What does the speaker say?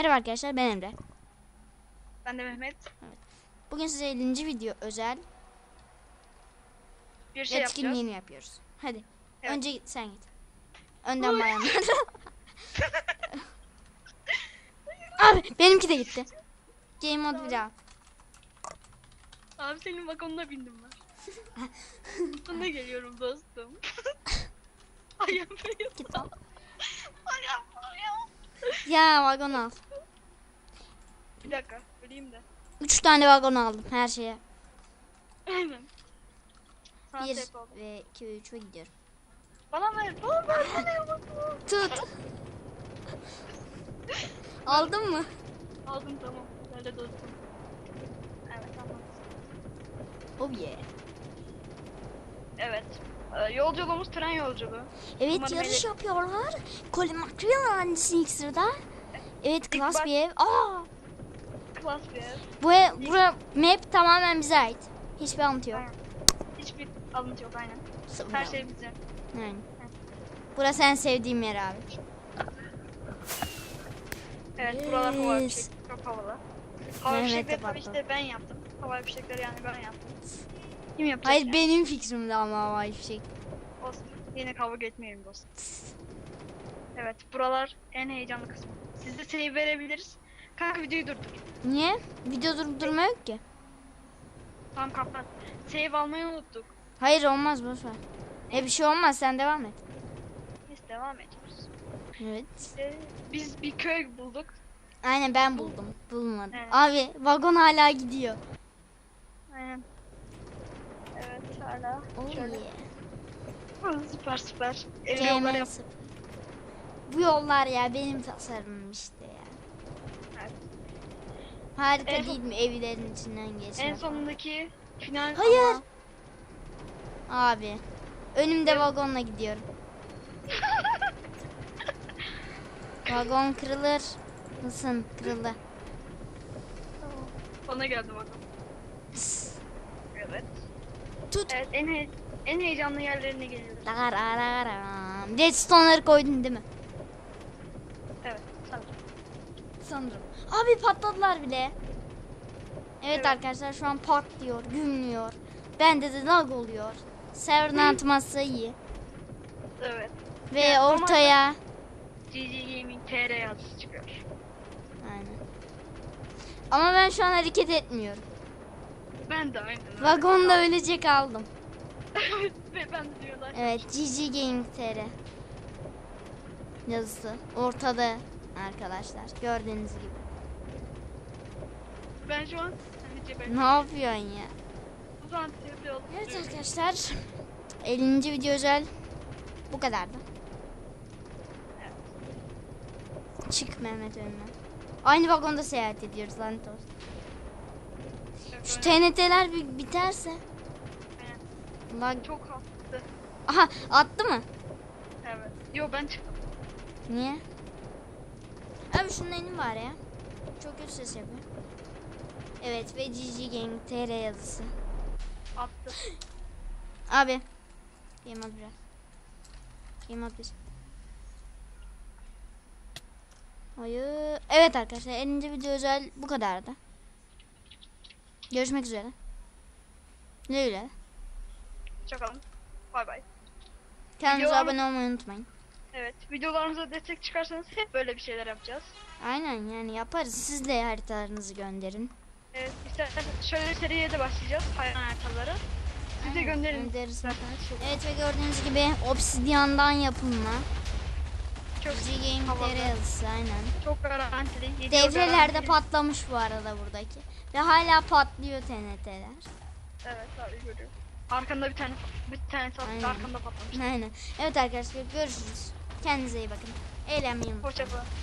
Merhaba arkadaşlar ben Emre. Ben de Mehmet. Bugün size 50. video özel Bir şey etkinliğini yapıyoruz. Hadi. Evet. Önce git sen git. Önden bayanlar. Abi benimki de gitti. Game mode bir daha. Abi senin vagonuna bindim ben. Buna geliyorum dostum. Ayağım ayağım. Git al. Ayağım ayağım. Ya vagon al. Bir dakika öleyim de. 3 tane vagon aldım her şeye. Aynen. Sana 1 tek oldu. ve 2 ve 3 ve gidiyorum. Bana ver. Bana ver. Bana ver. Tut. Aldın mı? Aldım tamam. Nerede dostum? Evet tamam. Oh yeah. Evet. Ee, yolculuğumuz tren yolculuğu. Evet Umarım yarış ele- yapıyorlar. Colin McRae ilk sırada. Evet klas bak- bir ev. Aa, bir. Bu ev, bura map tamamen bize ait. Hiçbir alıntı yok. Aynen. Hiçbir alıntı yok aynen. Sıfır Her şey bize. Aynen. Burası en sevdiğim yer abi. Evet buralar hava Yes. fişek. Çok havalı. Hava Mehmet de fişekleri tabii işte ben yaptım. Hava fişekleri yani ben yaptım. Kim yapacak Hayır yani? benim fikrimde ama havai fişek. Olsun. Yine kavga etmeyelim dostum. Evet buralar en heyecanlı kısmı. Siz de save verebiliriz. Kanka videoyu durdur. Niye? Video durdurma yok ki. Tamam kapat. Save almayı unuttuk. Hayır olmaz boş ver. E bir şey olmaz sen devam et. Biz devam ediyoruz. Evet. İşte biz bir köy bulduk. Aynen ben buldum. Bulmadım. Evet. Abi vagon hala gidiyor. Aynen. Evet hala. Oh Şöyle. yeah. Süper süper. Ev yolları yap. GMS. Bu yollar ya benim tasarımım işte ya. Harika En- değil mi evlerin içinden geçmek? En sonundaki final Hayır. ama- Abi. Önümde vagonla gidiyorum. Vagon kırılır. Mısın? Kırıldı. Bana geldi bakalım. Evet. Tut. Evet en he- en heyecanlı yerlerine geliyoruz. Redstone'ları koydun değil mi? Evet. Sanırım. Sanırım. Abi patladılar bile. Evet, Evet. arkadaşlar şu an patlıyor, gümlüyor. Bende de lag oluyor. Server'ın atması iyi. Evet. Ve Ya, ortaya GG Gaming TR yazısı çıkıyor. Aynen. Ama ben şu an hareket etmiyorum. Ben de aynen. Vagonda öylece kaldım. Ve ben de diyorlar. Evet, GG Gaming TR yazısı ortada arkadaşlar. Gördüğünüz gibi. Ben şu an hani. Ne yapıyorsun ya? Evet arkadaşlar. 50. video özel bu kadardı. Çık Mehmet önüne. Aynı vagonda seyahat ediyoruz lanet olsun. Şu TNT'ler bir biterse. Lag... Çok hastı. Aha attı mı? Evet. Yo ben çıktım. Niye? Abi şunun elini var ya. Çok kötü ses yapıyor. Evet ve GG Gang TR yazısı. Attı. Abi. Game mode biraz. Game bir. Hayır. Evet arkadaşlar 50. video özel bu kadardı. Görüşmek üzere. Güle güle. Çakalım. Bay bay. Videolar- abone olmayı unutmayın. Evet. Videolarımıza destek çıkarsanız hep böyle bir şeyler yapacağız. Aynen yani yaparız. Siz de haritalarınızı gönderin. Evet. İsterseniz şöyle seriye de başlayacağız. Hayvan haritaları. Siz de Aynen, gönderin. göndeririz. Evet ve gördüğünüz gibi obsidyandan yapılma. çok GG Game havalı. TR yazısı aynen. Çok garantili. Devrelerde patlamış bu arada buradaki. Ve hala patlıyor TNT'ler. Evet abi görüyorum. Arkanda bir tane bir tane tatlı arkanda patlamış. Aynen. Evet arkadaşlar görüşürüz. Kendinize iyi bakın. Eğlenmeyi unutmayın. Hoşça kalın.